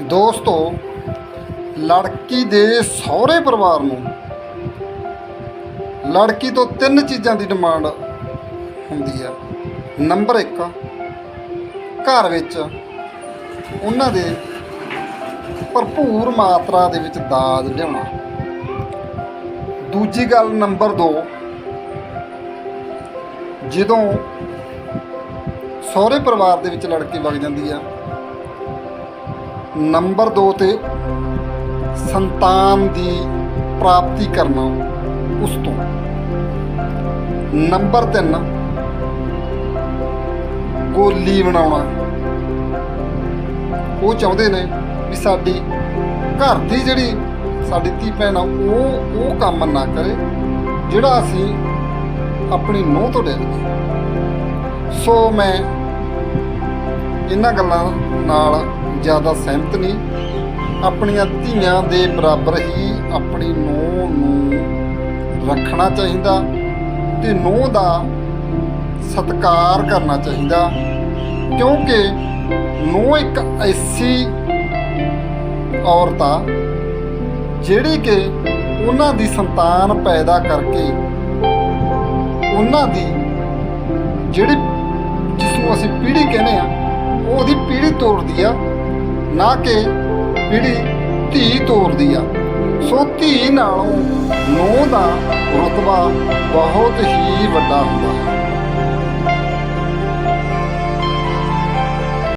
ਦੋਸਤੋ, ਲੜਕੀ ਦੇ ਸਹੁਰੇ ਪਰਿਵਾਰ ਨੂੰ ਲੜਕੀ ਤੋਂ ਤਿੰਨ ਚੀਜ਼ਾਂ ਦੀ ਡਿਮਾਂਡ ਹੁੰਦੀ ਆ। ਨੰਬਰ 1 ਘਰ ਵਿੱਚ ਉਹਨਾਂ ਦੇ ਭਰਪੂਰ ਮਾਤਰਾ ਦੇ ਵਿੱਚ ਦਾਜ ਲਿਆਉਣਾ। ਦੂਜੀ ਗੱਲ ਨੰਬਰ 2 ਜਦੋਂ ਸਹੁਰੇ ਪਰਿਵਾਰ ਦੇ ਵਿੱਚ ਲੜਕੀ ਵਗ ਜਾਂਦੀ ਆ ਨੰਬਰ 2 ਤੇ ਸੰਤਾਨ ਦੀ ਪ੍ਰਾਪਤੀ ਕਰਨਾ ਉਸ ਤੋਂ। ਨੰਬਰ 3 ਗੋਲੀ ਬਣਾਉਣਾ। ਉਹ ਚਾਹੁੰਦੇ ਨੇ ਵੀ ਸਾਡੀ ਘਰ ਦੀ ਜਿਹੜੀ ਸਾਡੀ ਧੀ ਭੈਣ ਆ, ਉਹ ਉਹ ਕੰਮ ਨਾ ਕਰੇ, ਜਿਹੜਾ ਅਸੀਂ ਆਪਣੀ ਨੂੰਹ ਤੋਂ ਲੈ ਲਈਏ ਸੋ ਮੈਂ ਇਹਨਾਂ ਗੱਲਾਂ ਨਾਲ ਜ਼ਿਆਦਾ ਸਹਿਮਤ ਨਹੀਂ। ਆਪਣੀਆਂ ਧੀਆਂ ਦੇ ਬਰਾਬਰ ਹੀ ਆਪਣੀ ਨੂੰਹ ਨੂੰ ਰੱਖਣਾ ਚਾਹੀਦਾ ਤੇ ਨੂੰਹ ਦਾ ਸਤਿਕਾਰ ਕਰਨਾ ਚਾਹੀਦਾ। ਕਿਉਂਕਿ ਨੂੰਹ ਇੱਕ ਐਸੀ ਔਰਤ ਆ, ਜਿਹੜੀ ਕਿ ਉਹਨਾਂ ਦੀ ਸੰਤਾਨ ਪੈਦਾ ਕਰਕੇ ਉਹਨਾਂ ਦੀ ਜਿਹੜੀ ਜਿਸ ਨੂੰ ਅਸੀਂ ਪੀੜ੍ਹੀ ਕਹਿੰਦੇ ਆ ਉਹ ਉਹਦੀ ਪੀੜ੍ਹੀ ਤੋੜਦੀ ਆ। ਨਾ ਕਿ ਪੀੜ੍ਹੀ ਧੀ ਤੋੜਦੀ ਆ। ਸੋ ਧੀ ਨਾਲੋਂ ਨੂੰਹ ਦਾ ਰਤਬਾ ਬਹੁਤ ਹੀ ਵੱਡਾ ਹੁੰਦਾ ਹੈ।